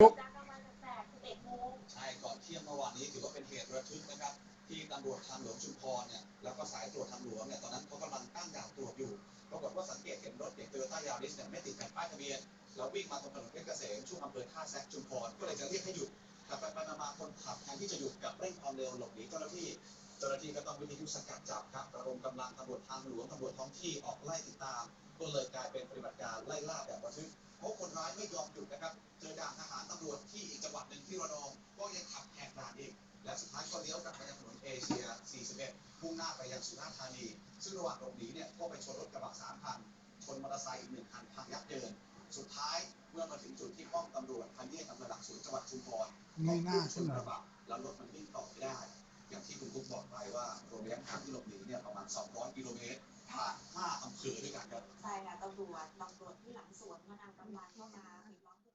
กใช่ก่อนเที่ยงเมื่อวานนี้ถือว่าเป็นเหตุระทึกนะครับ ที่ตำรวจทางหลวงชุมพรเนี่ยแล้วก็สายตรวจทางหลวงเนี่ยตอนนั้นเขากำลังตั้งด่านตรวจอยู่ปรากฏว่าสังเกตเห็นรถเด็กโตโยต้ายาริสเนี่ยไม่ติดแผ่นป้ายทะเบียนแล้ววิ่งมาตรงถนนเพชรเกษมช่วงอำเภอท่าแซะชุมพรก็เลยจะเรียกให้หยุดแต่ไปไปมาคนขับแทนที่จะหยุดกับเร่งความเร็วหลบหนีเจ้าหน้าที่เจ้าหน้าที่ก็ต้องวิทยุสกัดจับครับระดมกำลังตำรวจทางหลวงตำรวจท้องที่ออกไล่ติดตาม ก็เลยกลายเป็นปฏิบัติการไล่ล่าแบบระทึกเพราะคนร้ายไม่ยอมหยุดนะครับ ที่นองก็ยังขับแหกด่านอีก และสุดท้ายก็เลี้ยวกลับไปยังถนนเอเชีย 41พุ่งหน้าไปยังสุราษฎร์ธานี ซึ่งระหว่างหลบหนีเนี่ยก็ไปชนรถกระบะ3คัน ชนมอเตอร์ไซค์อีกหนึ่งคันพังยับเยิน สุดท้ายเมื่อมาถึงจุดที่ป้อมตำรวจพันเนียตำรวจหลักศูนย์จังหวัดชุมพรก็พุ่งชนกระบะแล้วรถมันวิ่งต่อไม่ได้ อย่างที่คุณกุ๊กบอกไปว่ารวมระยะทางที่หลบหนีเนี่ยประมาณ 200 กิโลเมตรผ่าน5อำเภอด้วยกันครับ ใช่ค่ะตำรวจตำรวจที่หลังสวนมานำกำลังเข้ามาปิดล้อม